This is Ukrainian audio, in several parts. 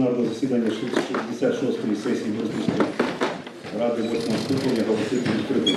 пленарного засідання 66-ї сесії Бориспільської ради 8 скликання оголосити відкритим.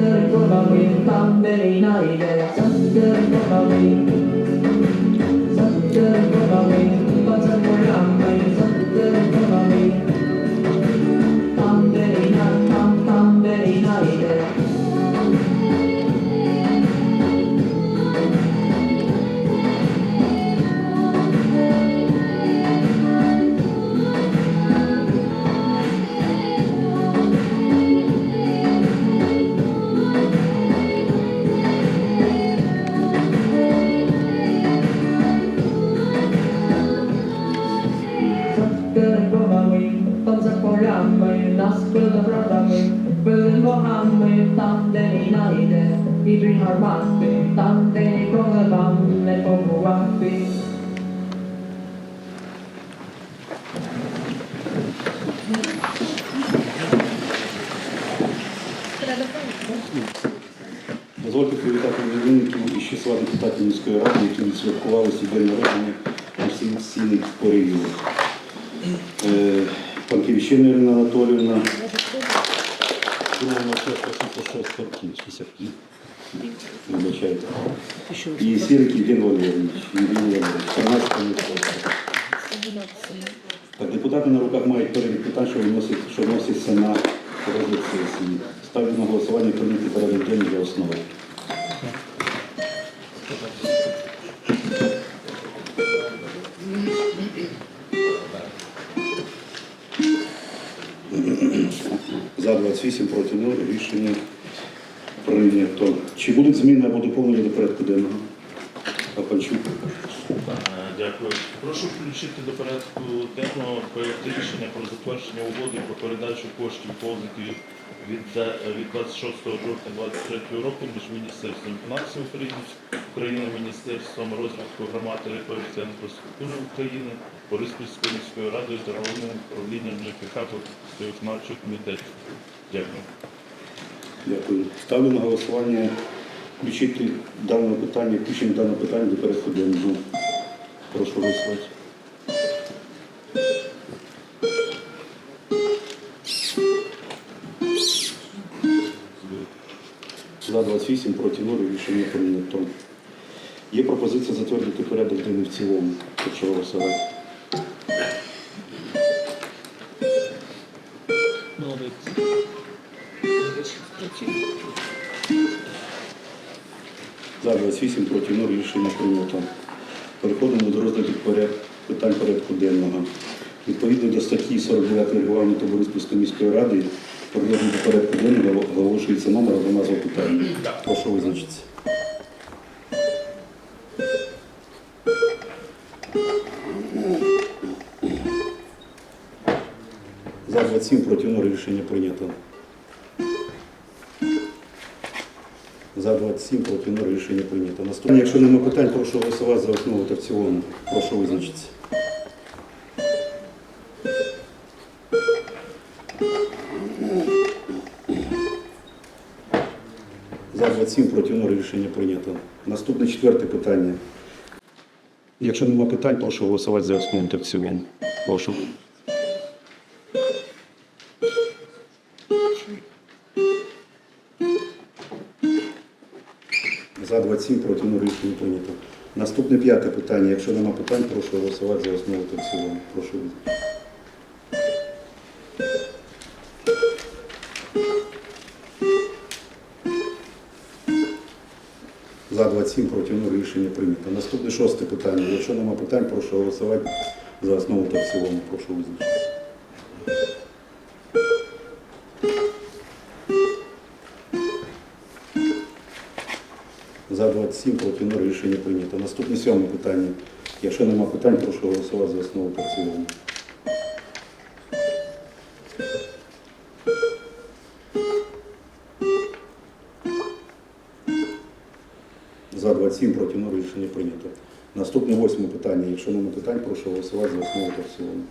る鏡ためにないで立ってる鏡 гармати, там де ніколи вам не. Дозвольте привітати іменників і ще слава депутатів міської ради, які відсвяткували день народження всіх сильних періодів. Панківщина Ірина Анатоліївна, 2 на 6, 6, Замечательно. И Серый Евгений Владимирович, Евгений Владимирович, 13 Депутати на руках мають перелік питань, що вносить, що вноситься на порядок сесії. Ставлю на голосування прийняти порядок денний для основи. За 28 проти 0 рішення прийнято. Чи будуть зміни або доповнення до порядку денного? Папанчук. Е, Дякую. Прошу включити до порядку денного проєкт рішення про затвердження угоди про передачу коштів позиків від, від 26 жовтня 2023 року між Міністерством фінансів України, Міністерством розвитку громад, територій та інфраструктури України, Бориспільською міською радою та головним управлінням ЖКХ та виконавчого комітету. Дякую. Дякую. Ставлю на голосування включити дане питання, включення даного питання до порядку денного. Прошу голосувати. За 28, проти 0, рішення прийнято. Є пропозиція затвердити порядок денний в цілому. Прошу голосувати. За 28 проти 0 рішення прийнято. Переходимо до розгляду питань порядку денного. Відповідно до статті 49 регламенту Бориспільської міської ради, про розгляд порядку денного оголошується номер або назва питання. Прошу визначитися. За 27 проти 0 рішення прийнято. За 27 проти 0 рішення прийнято. Наступне, якщо немає питань, прошу голосувати за основу та в цілому. Прошу визначитися. За 27 проти 0 рішення прийнято. Наступне четверте питання. Якщо немає питань, прошу голосувати за основу та в цілому. Прошу. 27 проти 0 рішення прийнято. Наступне п'яте питання. Якщо немає питань, прошу голосувати за основу та в цілому. Прошу. За 27 проти 0 рішення прийнято. Наступне шосте питання. Якщо немає питань, прошу голосувати за основу та в цілому. Прошу визначитися. За 27 проти 0 рішення прийнято. Наступне сьоме питання. Якщо немає питань, прошу голосувати за основу та цілому. За 27 проти 0 рішення прийнято. Наступне восьме питання. Якщо немає питань, прошу голосувати за основу та цілому.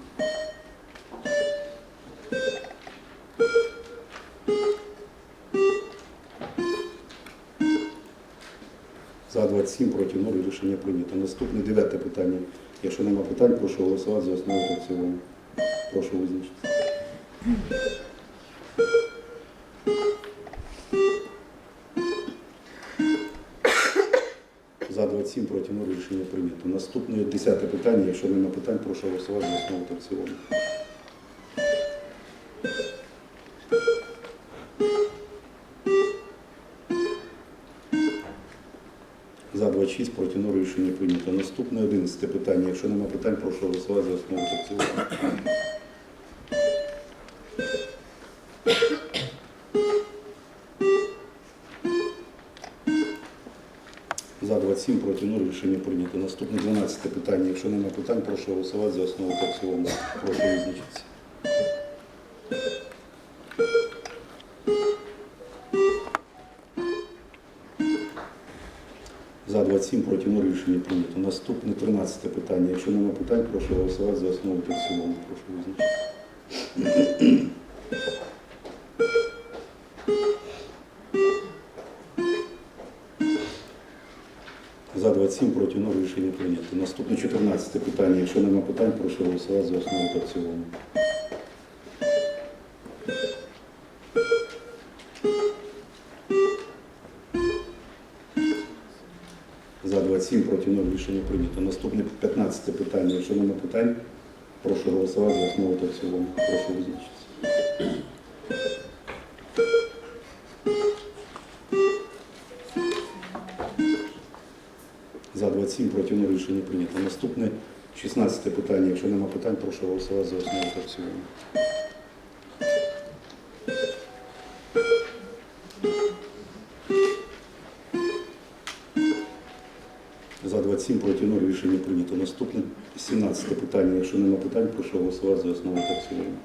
Рішення прийнято. Наступне дев'яте питання. Якщо немає питань, прошу голосувати за основу та цілому. Прошу визначитися. За 27 проти 0 рішення прийнято. Наступне десяте питання. Якщо немає питань, прошу голосувати за основу та цілому. За 26 проти 0 рішення прийнято. Наступне 11 питання. Якщо немає питань, прошу голосувати за основу та цілому. За 27 проти 0 рішення прийнято. Наступне 12 питання. Якщо немає питань, прошу голосувати за основу та цілому. Прошу визначитися. 27 проти 0 рішення прийнято. Наступне 13 питання. Якщо немає питань, прошу голосувати за основу та в цілому. Прошу визначитися. За 27 проти 0 рішення прийнято. Наступне 14 питання. Якщо немає питань, прошу голосувати за основу та в цілому. Рішення прийнято. Наступне 15 питання. Якщо немає питань, прошу голосувати за основу та в цілому. Прошу визначитися. За 27 проти 0 рішення прийнято. Наступне 16 питання. Якщо немає питань, прошу голосувати за основу та в цілому. 27 проти 0 рішення прийнято. Наступне 17 питання. Якщо нема питань, прошу голосувати за основу та цілому.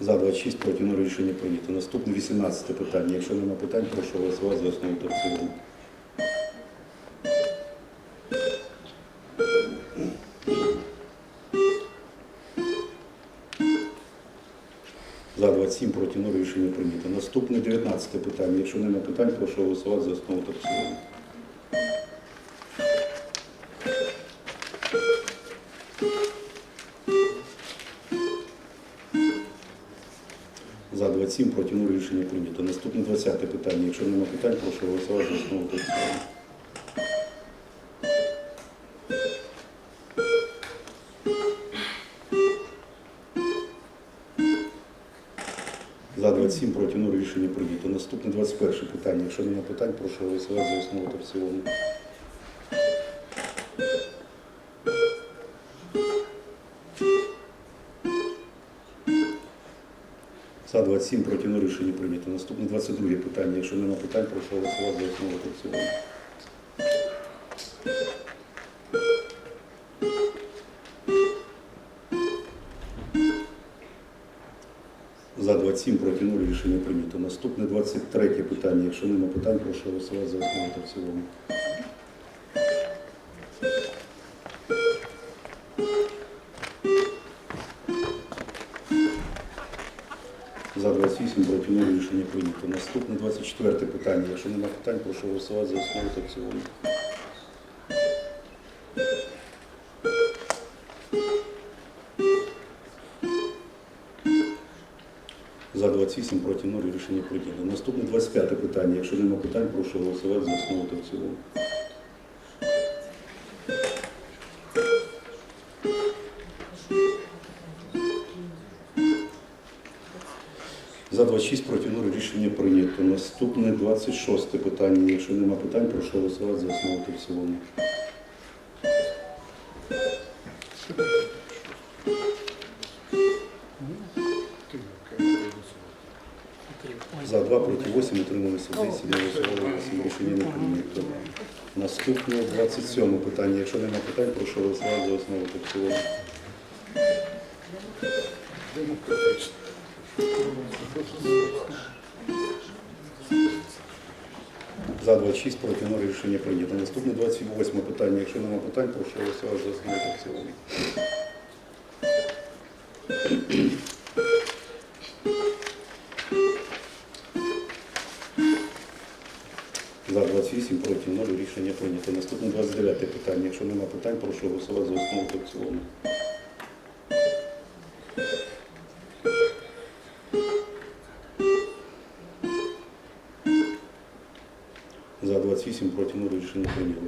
За 26 проти 0 рішення прийнято. Наступне 18 питання. Якщо нема питань, прошу голосувати за основу та цілому. Рішення прийнято. Наступне 19 питання. Якщо нема питань, прошу голосувати за основу та цілому. За 27 проти 0 рішення прийнято. Наступне 20 питання. Якщо нема питань, прошу голосувати за основу та цілому. Рішення. Наступне 21 питання. Якщо немає питань, прошу голосувати за основу та в цілому. За 27 проти 0 рішення прийнято. Наступне 22 питання. Якщо нема питань, прошу голосувати за основу та в цілому. 23 питання. Якщо нема питань, прошу голосувати за основу та в цілому. За 28 проти 0 рішення прийнято. Наступне 24 питання. Якщо нема питань, прошу голосувати за основу та в цілому. 28 проти 0 рішення прийнято. Наступне 25 питання. Якщо нема питань, прошу голосувати за основу та в цілому. За 26 проти 0 рішення прийнято. Наступне 26 питання. Якщо нема питань, прошу голосувати за основу та в цілому. 2 проти 8 утрималися 10, не голосували 8. Рішення не прийнято. Наступне 27 питання. Якщо нема питань, прошу голосувати за основу та цілому. За 26 проти 0 рішення прийнято. Наступне 28 питання. Якщо нема питань, прошу голосувати за основу та цілому. Якщо нема питань, прошу голосувати за основу та в цілому. За 28 проти 0 рішення прийнято.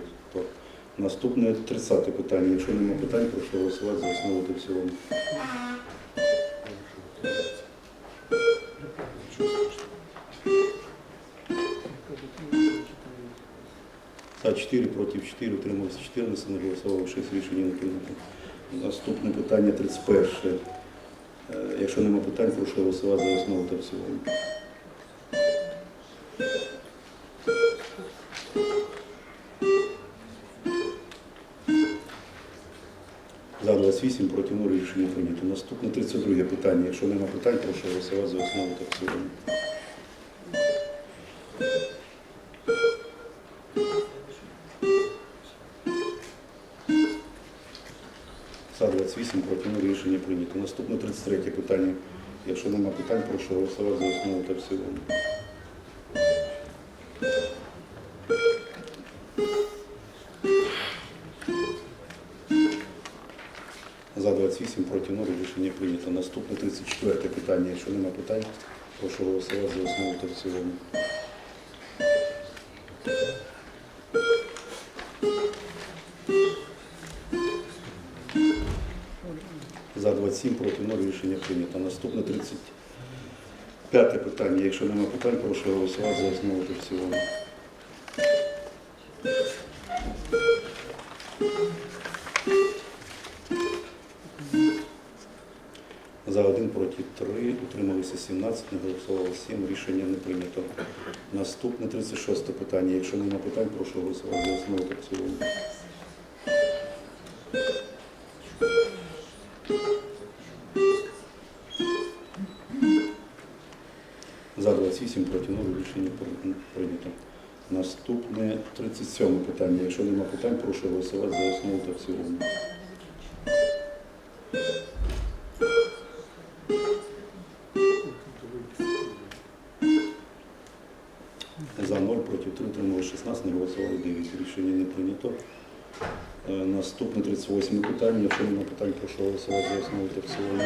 Наступне 30 питання. Якщо нема питань, прошу голосувати за основу та в цілому. 4 проти 4, утрималися 14, не голосувало 6 рішення не прийнято. Наступне питання 31. Е, Якщо нема питань, прошу голосувати за основу та в цілому. За 28 проти 0 рішення прийнято. Наступне 32 питання. Якщо нема питань, прошу голосувати за основу та в цілому. За 28 проти 0 рішення прийнято. Наступне 33 питання. Якщо нема питань, прошу голосувати за основу та в цілому. За 28 проти 0 рішення прийнято. Наступне 34 питання. Якщо нема питань, прошу голосувати за основу та в цілому. Рішення прийнято. Наступне 35 питання. Якщо нема питань, прошу голосувати за основу та в. За 1 проти 3, утрималися 17, не голосувало 7, рішення не прийнято. Наступне 36 питання. Якщо немає питань, прошу голосувати за основу та в. Наступне 37 питання. Якщо немає питань, прошу голосувати за основу та в цілому. За 0 проти 3 утримали 16, не голосували 9. Рішення не прийнято. Е, Наступне 38 питання. Якщо немає питань, прошу голосувати за основу та в цілому.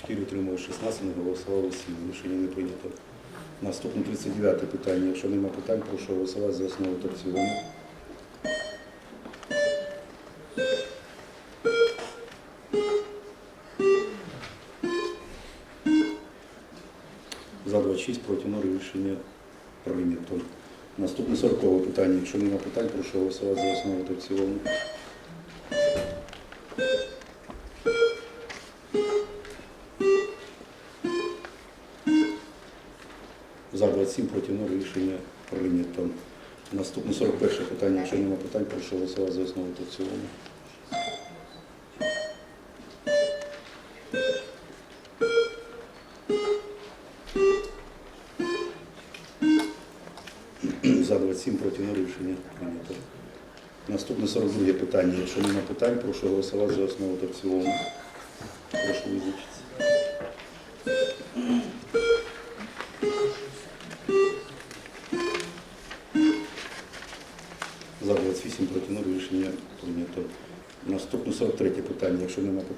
4 утримали 16, не голосували 7. Рішення не прийнято. Наступне 39 питання. Якщо немає питань, прошу голосувати за основу та в цілому. За 26 проти 0 рішення прийнято. Наступне 40 питання. Якщо немає питань, прошу голосувати за основу та в цілому. Рішення прийнято. Наступне 41 питання. Якщо немає питань, прошу голосувати за основу та в цілому. За 27 проти 0 рішення прийнято. Наступне 42 питання. Якщо немає питань, прошу голосувати за основу та в цілому.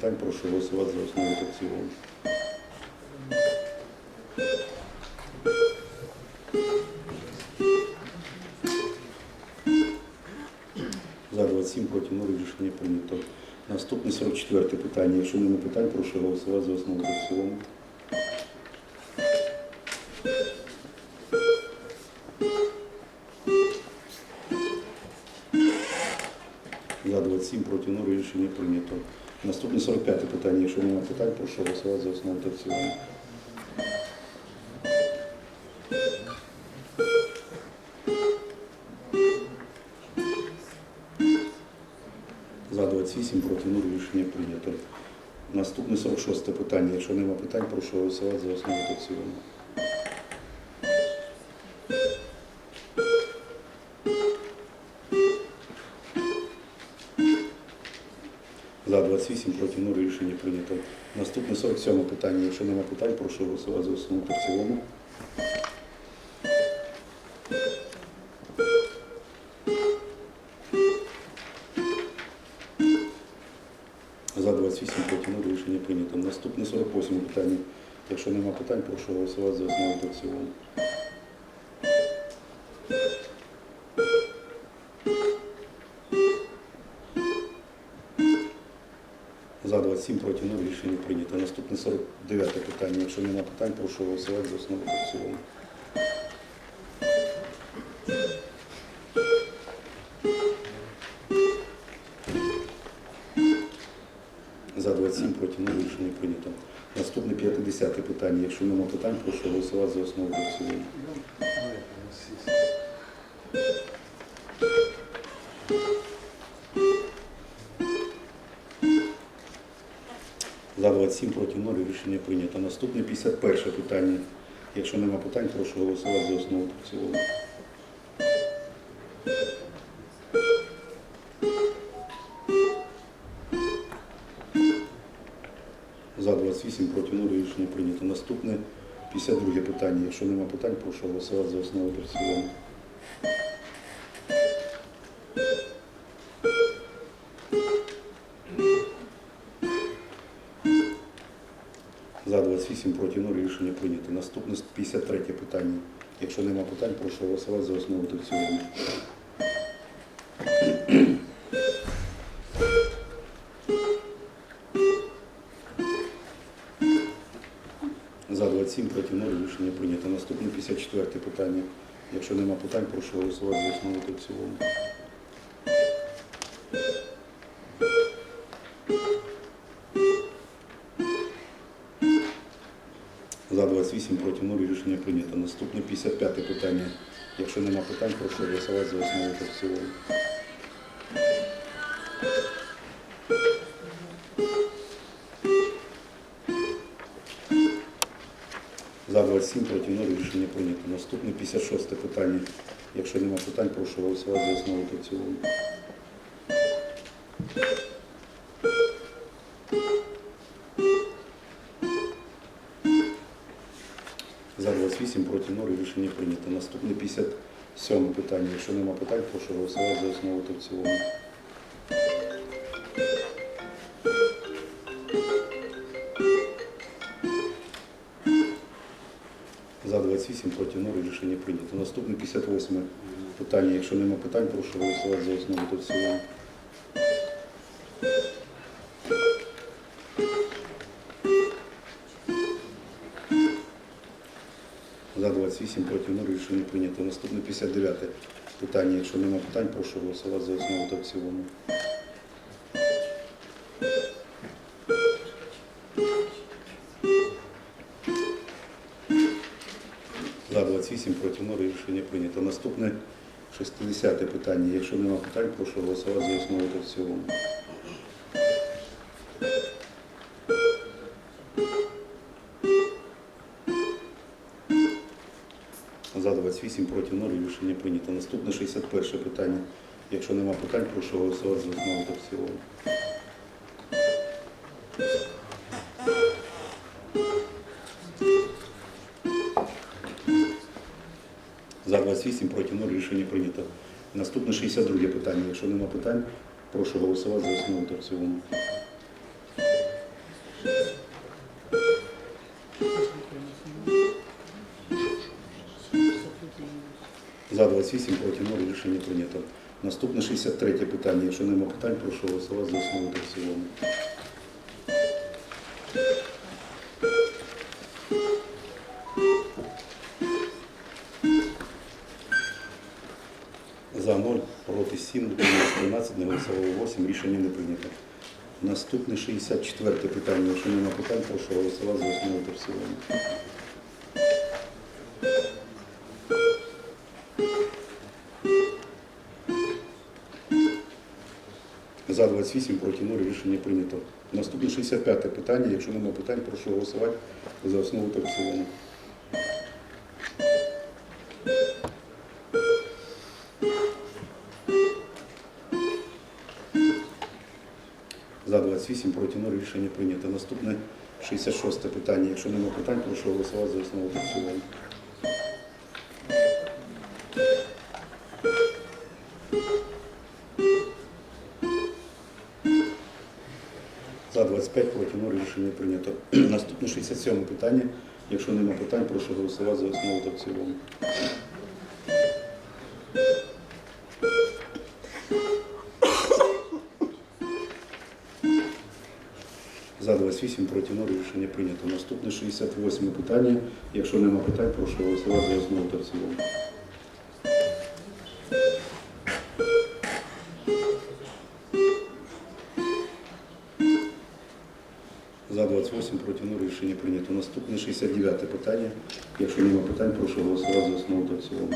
Питань, прошу голосувати за основу та цілому. За 27 проти 0 рішення прийнято. Наступне 44 питання. Якщо немає питань, прошу голосувати за основу та цілому. За 27 проти 0 рішення прийнято. Наступне 45 питання. Якщо немає питань, прошу голосувати за основу та цілому. За 28 проти 0 рішення прийнято. Наступне 46 питання. Якщо немає питань, прошу голосувати за основу та цілому. 28 проти 0 рішення прийнято. Наступне 47 питання. Якщо немає питань, прошу голосувати за основу та в цілому. За 28 проти 0 рішення прийнято. Наступне 48 питання. Якщо немає питань, прошу голосувати за основу та в цілому. Наступне 49 питання. Якщо немає питань, прошу голосувати за основу та цілому. За 27 проти не рішення прийнято. Наступне 50 питання. Якщо немає питань, прошу За 27 проти 0 рішення прийнято. Наступне 51 питання. Якщо немає питань, прошу голосувати за основу та в цілому. За 28 проти 0 рішення прийнято. Наступне 52 питання. Якщо немає питань, прошу голосувати за основу та в цілому. Наступне 53 питання. Якщо немає питань, прошу голосувати за основу та цілому. За 27 проти 0 рішення прийнято. Наступне 54 питання. Якщо нема питань, прошу голосувати за основу та цілому. Прийнято. Наступне 55 питання. Якщо нема питань, прошу голосувати за основу та в цілому. За 27 проти 0 рішення прийнято. Наступне 56 питання. Якщо нема питань, прошу голосувати за основу та в цілому. Рішення прийнято. Наступне 57 питання. Якщо нема питань, прошу голосувати за основу та в цілому. За 28 проти 0 рішення прийнято. Наступне 58 питання. Якщо нема питань, прошу голосувати за основу та в цілому. Рішення прийнято. Наступне 59 питання. Якщо нема питань, прошу голосувати за основу та в цілому. За 28 проти 0 рішення прийнято. Наступне 60 питання. Якщо нема питань, прошу голосувати за основу та в цілому. За 28 проти 0 рішення прийнято. Наступне 61 питання. Якщо нема питань, прошу голосувати за основу та в цілому. За 28 проти 0 рішення прийнято. Наступне 62 питання. Якщо нема питань, прошу голосувати за основу та в цілому. Рішення прийнято. Наступне 63 питання. Якщо нема питань, прошу голосувати за основу та в цілому. За 0, проти 7, 13, не голосувало 8, рішення не прийнято. Наступне 64 питання. Якщо нема питань, прошу голосувати за основу та в цілому. 28 проти 0 рішення прийнято. Наступне 65 питання. Якщо нема питань, прошу голосувати за основу та цілому. За 28 проти 0 рішення прийнято. Наступне 66 питання. Якщо нема питань, прошу голосувати за основу та в За 25 проти 0 рішення прийнято. Наступне 67 питання. Якщо нема питань, прошу голосувати за основу та в цілому. За 28 проти 0 рішення прийнято. Наступне 68 питання. Якщо нема питань, прошу голосувати за основу та в цілому. Рішення прийнято. Наступне 69 питання. Якщо нема питань, прошу голосувати за основу в цілому.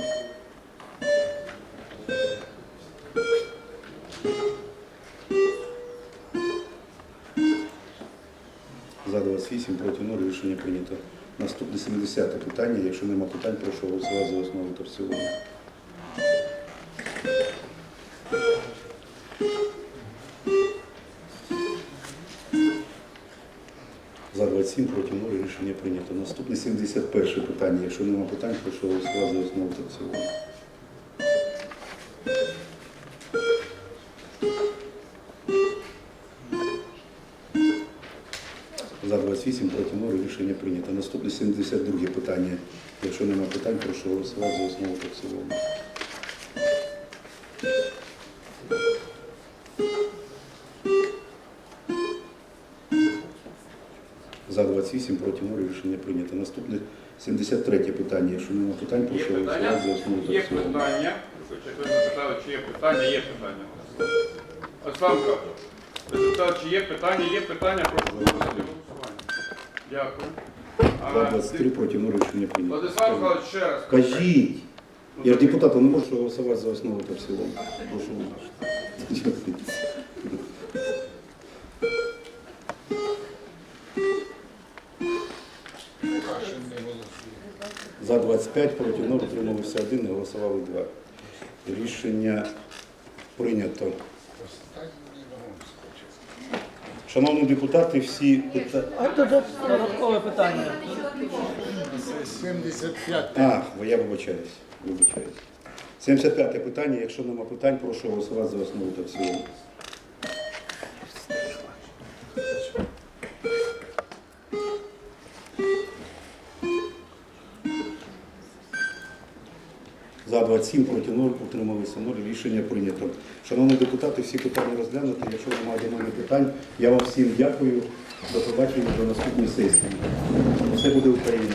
За 28 проти 0 рішення прийнято. Наступне 70 питання. Якщо нема питань, прошу голосувати за основу та в цілому. Рішення прийнято. Наступне 71 питання. Якщо нема питань, прошу та в цілому. За 28 проти 0 рішення прийнято. Наступне 72 питання. Якщо нема питань, прошу голосувати за основу та в. Рішення прийнято. Наступне 73 питання. Якщо немає питань, прошу голосувати за основу та Є в цілому. питання. Хоч як ви запитали, чи є питання, є питання. Ви запитали, чи є питання, є питання, прошу голосувати. Дякую. А, 23 проти 0 рішення прийнято. Владислав Михайлович, ще раз. Кажіть. Я ж депутат, не можу голосувати за основу та в цілому. Прошу. За 25, проти 0, утрималися 1, не голосували 2. Рішення прийнято. Шановні депутати, всі питання. А тут додаткове питання. 75. А, я вибачаюсь. вибачаюсь. 75 питання. Якщо нема питань, прошу голосувати за основу та в 27 проти 0, утрималися 0. Рішення прийнято. Шановні депутати, всі питання розглянуті. Якщо немає до мене питань, я вам всім дякую. До побачення до наступної сесії. Все буде Україна.